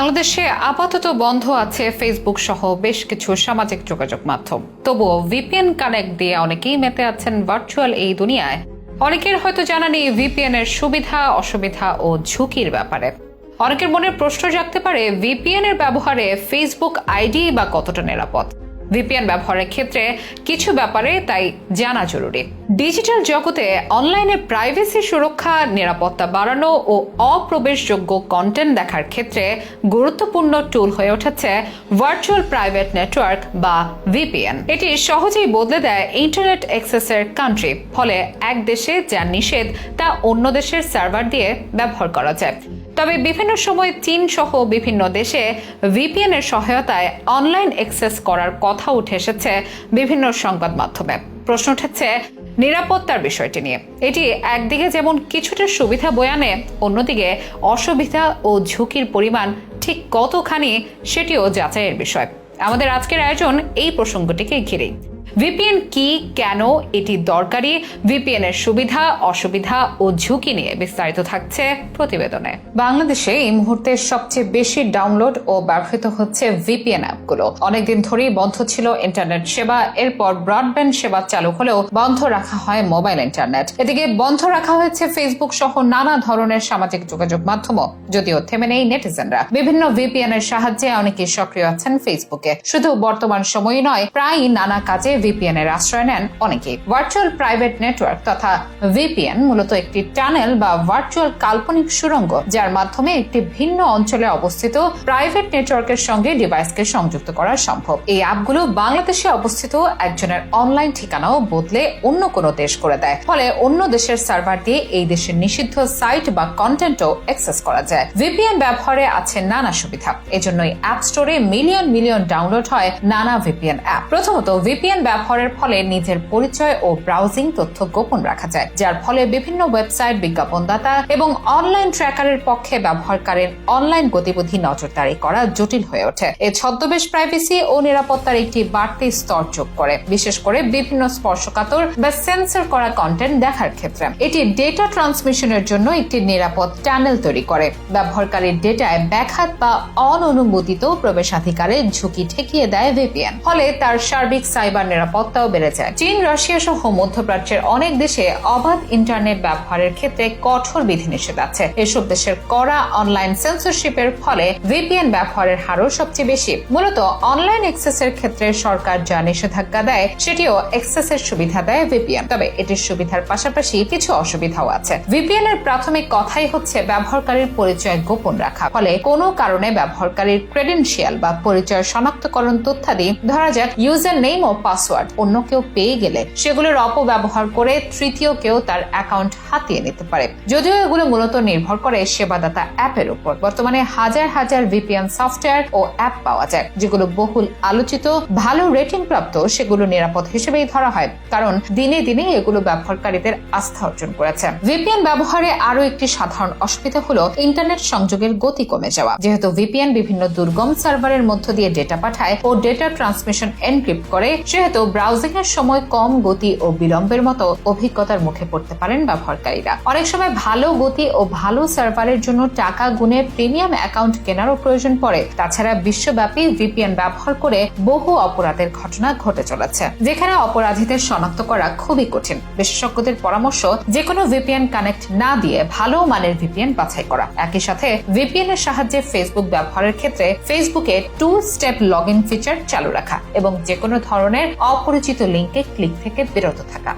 বাংলাদেশে আপাতত বন্ধ আছে ফেসবুক সহ বেশ কিছু সামাজিক যোগাযোগ মাধ্যম। তবুও ভিপিএন কানেক্ট দিয়ে অনেকেই মেতে আছেন ভার্চুয়াল এই দুনিয়ায়। অনেকের হয়তো জানা নেই ভিপিএন এর সুবিধা, অসুবিধা ও ঝুঁকির ব্যাপারে। অনেকের মনে প্রশ্ন জাগতে পারে ভিপিএন এর ব্যবহারে ফেসবুক আইডি বা কতটা নিরাপদ? ভিপিএন ব্যবহারের ক্ষেত্রে কিছু ব্যাপারে তাই জানা জরুরি। ডিজিটাল জগতে অনলাইনে প্রাইভেসি সুরক্ষা, নিরাপত্তা বাড়ানো ও অপ্রবেশযোগ্য কন্টেন্ট দেখার ক্ষেত্রে গুরুত্বপূর্ণ টুল হয়ে উঠেছে ভার্চুয়াল প্রাইভেট নেটওয়ার্ক বা ভিপিএন। এটি সহজেই বদলে দেয় ইন্টারনেট অ্যাক্সেসের কান্ট্রি ফলে এক দেশে যা নিষেধ তা অন্য দেশের সার্ভার দিয়ে ব্যবহার করা যায়। তবে বিভিন্ন সময় চীন সহ বিভিন্ন দেশে ভিপিএন এর সহায়তায় অনলাইন অ্যাক্সেস করার কথা উঠে এসেছে বিভিন্ন সংবাদ মাধ্যমে। প্রশ্ন উঠেছে, নিরাপত্তার বিষয়টি নিয়ে। এটি একদিকে যেমন কিছুটা সুবিধা বয়ানে, অন্যদিকে অসুবিধা ও ঝুঁকির পরিমাণ ঠিক কতখানি সেটিও যাচাইয়ের বিষয়। আমাদের আজকের আয়োজন এই প্রসঙ্গটিকে ঘিরেই। ভিপিএন কি কেন এটি দরকারি? ভিপিএন এর সুবিধা, অসুবিধা ও ঝুঁকি নিয়ে বিস্তারিত থাকছে প্রতিবেদনে। বাংলাদেশে এই মুহূর্তে সবচেয়ে বেশি ডাউনলোড ও ব্যবহৃত হচ্ছে ভিপিএন অ্যাপগুলো। অনেকদিন ধরেই বন্ধ ছিল ইন্টারনেট সেবা। এরপর ব্রডব্যান্ড সেবা চালু হলেও বন্ধ রাখা হয় মোবাইল ইন্টারনেট। এদিকে বন্ধ রাখা হয়েছে ফেসবুক সহ নানা ধরনের সামাজিক যোগাযোগ মাধ্যমও। যদিও থেমে নেই নেটিজেনরা। বিভিন্ন ভিপিএন এর সাহায্যে অনেকে সক্রিয় আছেন ফেসবুকে শুধু বর্তমান সময়ই নয়, প্রায়ই নানা কাজে ভিপিএন এর আশ্রয় নেন অনেকেই। ভার্চুয়াল প্রাইভেট নেটওয়ার্ক তথা ভিপিএন মূলত একটি টানেল বা ভার্চুয়াল কাল্পনিক সুড়ঙ্গ, যার মাধ্যমে একটি ভিন্ন অঞ্চলে অবস্থিত প্রাইভেট নেটওয়ার্কের সঙ্গে ডিভাইসকে সংযুক্ত করা সম্ভব। এই অ্যাপগুলো বাংলাদেশে অবস্থিত একজনের অনলাইন ঠিকানাও বদলে অন্য কোনো দেশ করে দেয়। ফলে অন্য দেশের সার্ভার দিয়ে এই দেশের নিষিদ্ধ সাইট বা কন্টেন্টও অ্যাক্সেস করা যায়। ভিপিএন ব্যবহারে আছে নানা সুবিধা। এজন্যই অ্যাপ স্টোরে মিলিয়ন মিলিয়ন ডাউনলোড হয় নানা ভিপিএন অ্যাপ প্রথমত ভিপিএন ব্যবহারের ফলে নিজের পরিচয় ও ব্রাউজিং তথ্য গোপন রাখা যায়, যার ফলে বিভিন্ন ওয়েবসাইট বিজ্ঞাপনদাতা এবং অনলাইন ট্র্যাকারের পক্ষে ব্যবহারকারীর অনলাইন গতিবিধি নজরদারি করা জটিল হয়ে ওঠে। এ ছদ্মবেশ প্রাইভেসি ও নিরাপত্তার একটি বাড়তি স্তর যোগ করে, বিশেষ করে বিভিন্ন স্পর্শকাতর বা সেন্সর করা কন্টেন্ট দেখার ক্ষেত্রে। এটি ডেটা ট্রান্সমিশনের জন্য একটি নিরাপদ টানেল তৈরি করে। ব্যবহারকারীর ডেটায় ব্যাঘাত বা অননুমোদিত প্রবেশাধিকারের ঝুঁকি ঠেকিয়ে দেয় ভিপিএন ফলে তার সার্বিক সাইবার নিরাপত্তাও বেড়ে যায় চীন, রাশিয়া সহ মধ্যপ্রাচ্যের অনেক দেশে অবাধ ইন্টারনেট ব্যবহারের ক্ষেত্রে কঠোর বিধিনিষেধ আছে। এসব দেশের কড়া অনলাইন সেন্সরশিপের ফলে ভিপিএন ব্যবহারের হারও সবচেয়ে বেশি। মূলত অনলাইন এক্সেসের ক্ষেত্রে সরকার যা নিষেধাজ্ঞা দেয়, সেটিও এক্সেসের সুবিধা দেয় ভিপিএন তবে এটির সুবিধার পাশাপাশি কিছু অসুবিধাও আছে। ভিপিএন এর প্রাথমিক কথাই হচ্ছে ব্যবহারকারীর পরিচয় গোপন রাখা। ফলে কোনো কারণে ব্যবহারকারীর ক্রেডেনশিয়াল বা পরিচয় শনাক্তকরণ তথ্যাদি ধরা যাক ইউজার নেম ও পাসওয়ার্ড অন্য কেউ পেয়ে গেলে সেগুলোর অপব্যবহার করে তৃতীয় কেউ তার অ্যাকাউন্ট হাতিয়ে নিতে পারে। যদিও এগুলো মূলত নির্ভর করে সেবাদাতা অ্যাপের উপর। বর্তমানে হাজার হাজার ভিপিএন সফটওয়্যার ও অ্যাপ পাওয়া যায়, যেগুলো বহুল আলোচিত, ভালো রেটিং প্রাপ্ত, সেগুলো নিরাপদ হিসেবেই ধরা হয়। কারণ দিনে দিনে এগুলো ব্যবহারকারীদের আস্থা অর্জন করেছে। ভিপিএন ব্যবহারে আরও একটি সাধারণ অসুবিধা হলো ইন্টারনেট সংযোগের গতি কমে যাওয়া। যেহেতু ভিপিএন বিভিন্ন দুর্গম সার্ভারের মধ্য দিয়ে ডেটা পাঠায় ও ডেটা ট্রান্সমিশন এনক্রিপ্ট করে, সেহেতু ব্রাউজিং এর সময় কম গতি ও বিলম্বের মতো অভিজ্ঞতার মুখে পড়তে পারেন ব্যবহারকারীরা। অনেক সময় ভালো গতি ও ভালো সার্ভারের জন্য টাকা গুনে প্রিমিয়াম অ্যাকাউন্ট কেনারও প্রয়োজন পড়ে। তাছাড়া বিশ্বব্যাপী ভিপিএন ব্যবহার করে বহু অপরাধের ঘটনা ঘটে চলেছে, যেখানে অপরাধীদের শনাক্ত করা খুবই কঠিন। বিশেষজ্ঞদের পরামর্শ যে কোনো ভিপিএন কানেক্ট না দিয়ে ভালো মানের ভিপিএন বাছাই করা। একই সাথে ভিপিএন এর সাহায্যে ফেসবুক ব্যবহারের ক্ষেত্রে ফেসবুকে two step log in feature চালু রাখা এবং যে কোনো ধরনের অপরিচিত লিঙ্কে ক্লিক থেকে বিরত থাকা।